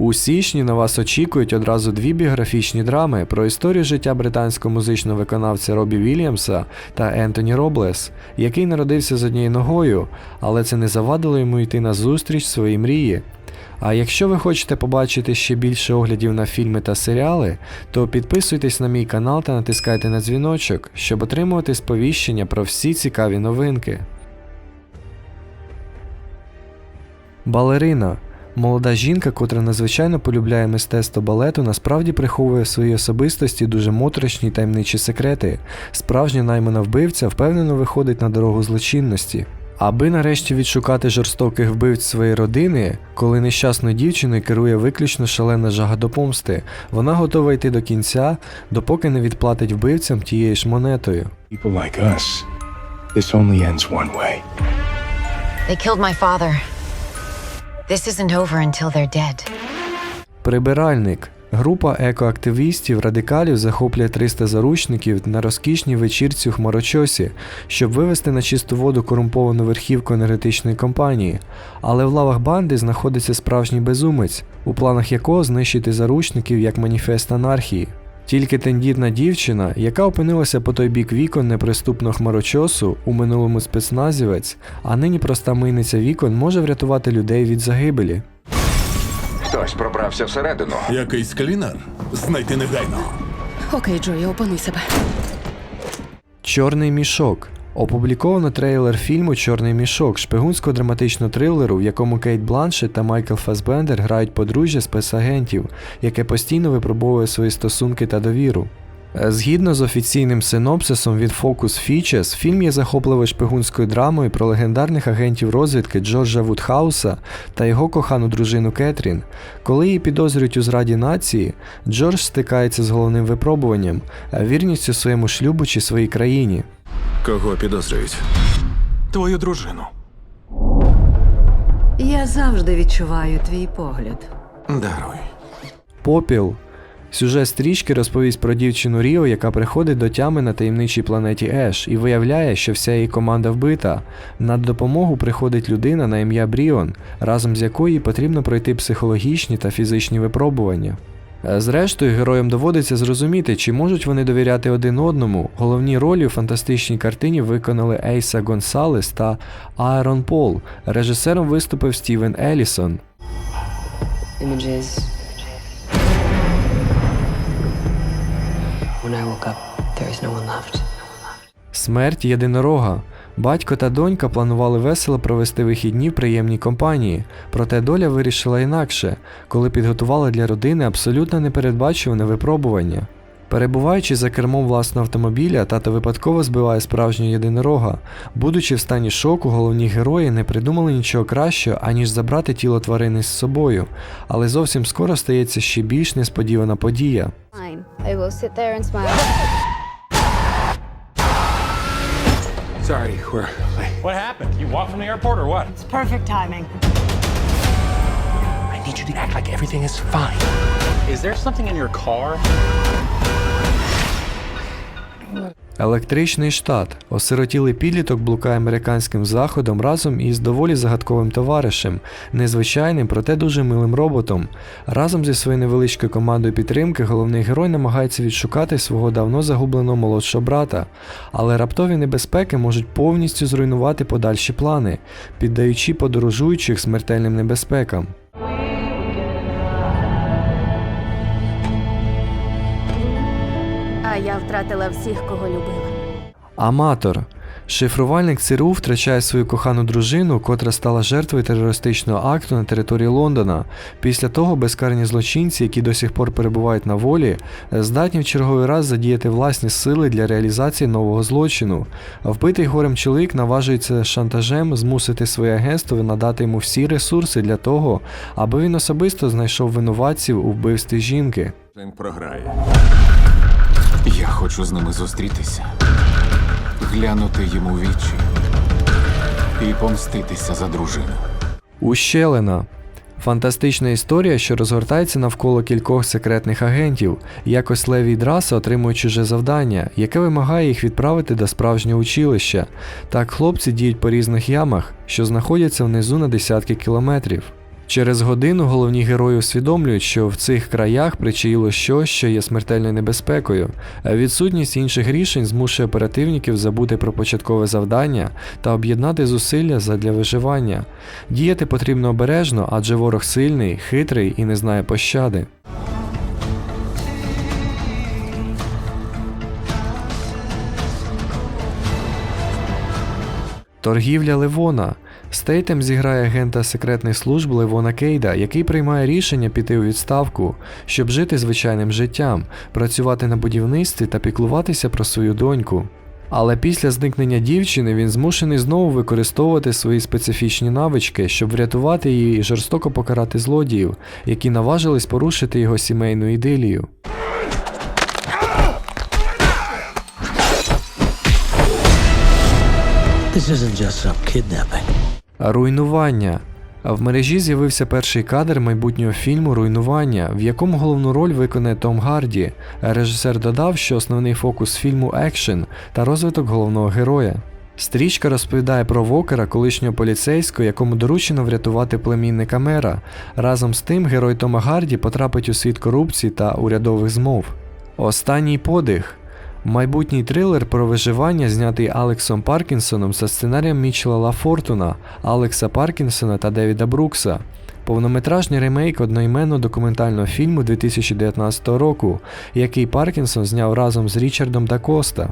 У січні на вас очікують одразу дві біографічні драми про історію життя британського музичного виконавця Робі Вільямса та Ентоні Роблес, який народився з однією ногою, але це не завадило йому йти на зустріч своїй мрії. А якщо ви хочете побачити ще більше оглядів на фільми та серіали, то підписуйтесь на мій канал та натискайте на дзвіночок, щоб отримувати сповіщення про всі цікаві новинки. Балерина. Молода жінка, котра надзвичайно полюбляє мистецтво балету, насправді приховує в своїй особистості дуже моторошні й таємничі секрети. Справжня наймана вбивця впевнено виходить на дорогу злочинності. Аби нарешті відшукати жорстоких вбивць своєї родини, коли нещасною дівчиною керує виключно шалена жага до помсти, вона готова йти до кінця, допоки не відплатить вбивцям тією ж монетою. People like us, this only ends one way. They killed my father. This isn't over until they're dead. Прибиральник. Група екоактивістів радикалів захоплює 300 заручників на розкішній вечірці у Хмарочосі, щоб вивести на чисту воду корумповану верхівку енергетичної компанії. Але в лавах банди знаходиться справжній безумець, у планах якого знищити заручників як маніфест анархії. Тільки тендітна дівчина, яка опинилася по той бік вікон неприступного хмарочосу, у минулому спецназівець, а нині проста мийниця вікон може врятувати людей від загибелі. Хтось пробрався всередину. Якийсь клінер? Знайти негайно. Окей, Джої, опани себе. Чорний мішок. Опубліковано трейлер фільму Чорний мішок шпигунського драматичного трилеру, в якому Кейт Бланшет та Майкл Фасбендер грають подружжя спецагентів, яке постійно випробовує свої стосунки та довіру. Е, Згідно з офіційним синопсисом від Focus Features, фільм є захопливою шпигунською драмою про легендарних агентів розвідки Джорджа Вудхауса та його кохану дружину Кетрін. Коли її підозрюють у зраді нації, Джордж стикається з головним випробуванням е, вірністю своєму шлюбу чи своїй країні. Кого підозрюють? Твою дружину. Я завжди відчуваю твій погляд. Даруй. Попіл. Сюжет стрічки розповість про дівчину Ріо, яка приходить до тями на таємничій планеті Еш і виявляє, що вся її команда вбита. На допомогу приходить людина на ім'я Бріон, разом з якою їй потрібно пройти психологічні та фізичні випробування. Е, Зрештою, героям доводиться зрозуміти, чи можуть вони довіряти один одному. Головні ролі у фантастичній картині виконали Ейса Гонсалес та Аарон Пол. Режисером виступив Стівен Елісон. Images. When I woke up, there was no one left. Смерть єдинорога. Батько та донька планували весело провести вихідні в приємній компанії, проте доля вирішила інакше, коли підготувала для родини абсолютно непередбачуване випробування. Перебуваючи за кермом власного автомобіля, тато випадково збиває справжнього єдинорога. Будучи в стані шоку, головні герої не придумали нічого кращого, аніж забрати тіло тварини з собою. Але зовсім скоро стається ще більш несподівана подія. I will sit there and smile. Sorry, we're late. What happened? You walked from the airport or what? It's perfect timing. I need you to act like everything is fine. Is there something in your car? Електричний штат. Осиротілий підліток блукає американським заходом разом із доволі загадковим товаришем, незвичайним, проте дуже милим роботом. Разом зі своєю невеличкою командою підтримки головний герой намагається відшукати свого давно загубленого молодшого брата, але раптові небезпеки можуть повністю зруйнувати подальші плани, піддаючи подорожуючих смертельним небезпекам. Я втратила всіх, кого любила. Аматор. Шифрувальник ЦРУ втрачає свою кохану дружину, котра стала жертвою терористичного акту на території Лондона. Після того безкарні злочинці, які до сих пор перебувають на волі, здатні в черговий раз задіяти власні сили для реалізації нового злочину. Вбитий горем чоловік наважується шантажем змусити своє агентство надати йому всі ресурси для того, аби він особисто знайшов винуватців у вбивстві жінки. Він програє. Хочу з ними зустрітися, глянути йому в вічі і помститися за дружину. Ущелина. Фантастична історія, що розгортається навколо кількох секретних агентів. Якось Леві Драса отримують чуже завдання, яке вимагає їх відправити до справжнього училища. Так хлопці діють по різних ямах, що знаходяться внизу на десятки кілометрів. Через годину головні герої усвідомлюють, що в цих краях причаїло щось, що є смертельною небезпекою. А Відсутність інших рішень змушує оперативників забути про початкове завдання та об'єднати зусилля задля виживання. Діяти потрібно обережно, адже ворог сильний, хитрий і не знає пощади. Торгівля Левона. Стейтем зіграє агента секретних служб Левона Кейда, який приймає рішення піти у відставку, щоб жити звичайним життям, працювати на будівництві та піклуватися про свою доньку. Але після зникнення дівчини він змушений знову використовувати свої специфічні навички, щоб врятувати її і жорстоко покарати злодіїв, які наважились порушити його сімейну ідилію. This isn't just some kidnapping. Руйнування. В мережі з'явився перший кадр майбутнього фільму Руйнування, в якому головну роль виконає Том Гарді. Режисер додав, що основний фокус фільму екшен та розвиток головного героя. Стрічка розповідає про Вокера, колишнього поліцейського, якому доручено врятувати племінника мера. Разом з тим, герой Тома Гарді потрапить у світ корупції та урядових змов. Останній подих. Майбутній трилер про виживання, знятий Алексом Паркінсоном за сценарієм Мічела Лафортуна, Алекса Паркінсона та Девіда Брукса. Повнометражний ремейк одноіменного документального фільму 2019 року, який Паркінсон зняв разом з Річардом Дакоста.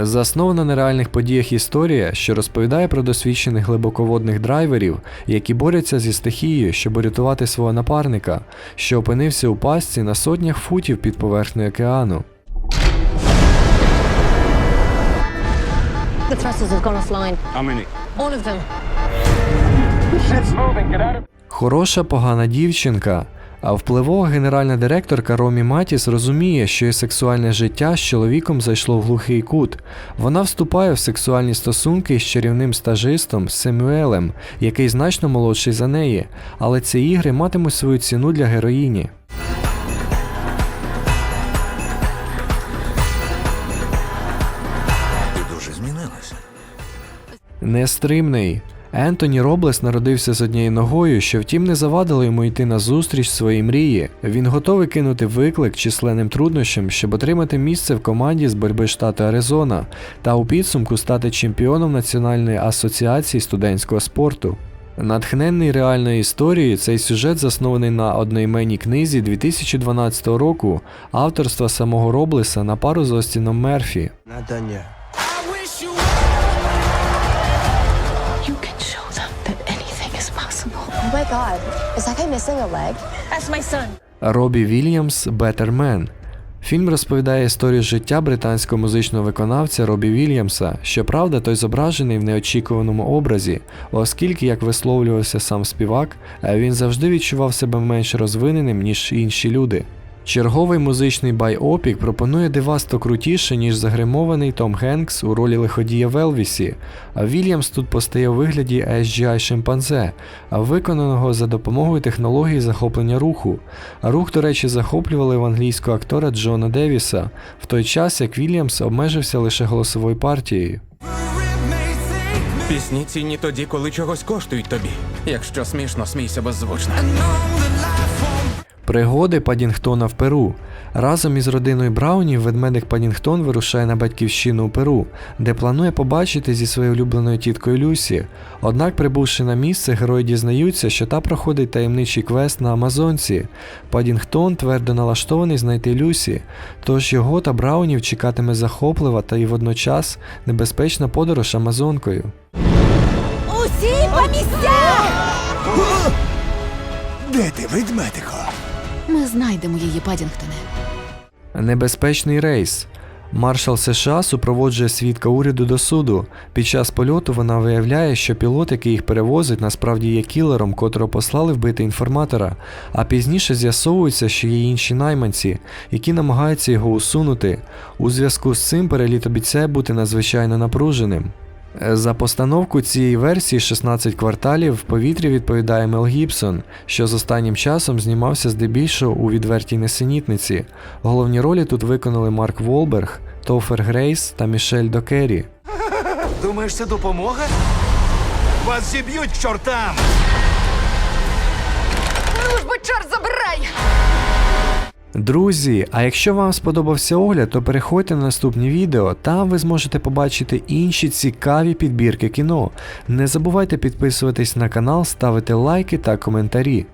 Заснована на реальних подіях історія, що розповідає про досвідчених глибоководних драйверів, які борються зі стихією, щоб урятувати свого напарника, що опинився у пастці на сотнях футів під поверхнею океану. The thrusters have gone offline. How many? All of them. Shit's moving. Get out of. Хороша погана дівчинка. А впливова генеральна директорка Ромі Матіс розуміє, що її сексуальне життя з чоловіком зайшло в глухий кут. Вона вступає в сексуальні стосунки з чарівним стажистом Семюелем, який значно молодший за неї, але ці ігри матимуть свою ціну для героїні. Нестримний. Ентоні Роблес народився з однією ногою, що втім не завадило йому йти на зустріч своїй мрії. Він готовий кинути виклик численним труднощам, щоб отримати місце в команді з боротьби штату Аризона та у підсумку стати чемпіоном Національної асоціації студентського спорту. Натхненний реальною історією, цей сюжет заснований на одноіменній книзі 2012 року авторства самого Роблеса на пару з Остіном Мерфі. Not my god, is that guy missing a leg? That's my son. Робі Вільямс Better Man. Фільм розповідає історію життя британського музичного виконавця Робі Вільямса. Щоправда, той зображений в неочікуваному образі, оскільки, як висловлювався сам співак, він завжди відчував себе менш розвиненим, ніж інші люди. Черговий музичний байопік пропонує девасто крутіше, ніж загримований Том Генкс у ролі лиходія в Елвісі, а Вільямс тут постає у вигляді SGI шимпанзе, а виконаного за допомогою технології захоплення руху. А рух, до речі, захоплювали в англійського актора Джона Девіса, в той час як Вільямс обмежився лише голосовою партією. Пісні цінні тоді, коли чогось коштують тобі. Якщо смішно, смійся беззвучно. Пригоди Падінгтона в Перу. Разом із родиною Браунів ведмедик Падінгтон вирушає на батьківщину у Перу, де планує побачити зі своєю улюбленою тіткою Люсі. Однак, прибувши на місце, герої дізнаються, що та проходить таємничий квест на Амазонці. Падінгтон твердо налаштований знайти Люсі, тож його та Браунів чекатиме захоплива та і водночас небезпечна подорож Амазонкою. Усі по місцях! Де ти, ведмедико? Ми знайдемо її, Падінгтоне. Небезпечний рейс. Маршал США супроводжує свідка уряду до суду. Під час польоту вона виявляє, що пілот, який їх перевозить, насправді є кілером, котрого послали вбити інформатора. А пізніше з'ясовується, що є інші найманці, які намагаються його усунути. У зв'язку з цим переліт обіцяє бути надзвичайно напруженим. За постановку цієї версії 16 кварталів в повітрі відповідає Мел Гібсон, що з останнім часом знімався здебільшого у відвертій несенітниці. Головні ролі тут виконали Марк Волберг, Тофер Грейс та Мішель Докері. Думаєш, це допомога? Вас зіб'ють чортам! чорт забирай! Друзі, а якщо вам сподобався огляд, то переходьте на наступні відео, там ви зможете побачити інші цікаві підбірки кіно. Не забувайте підписуватись на канал, ставити лайки та коментарі.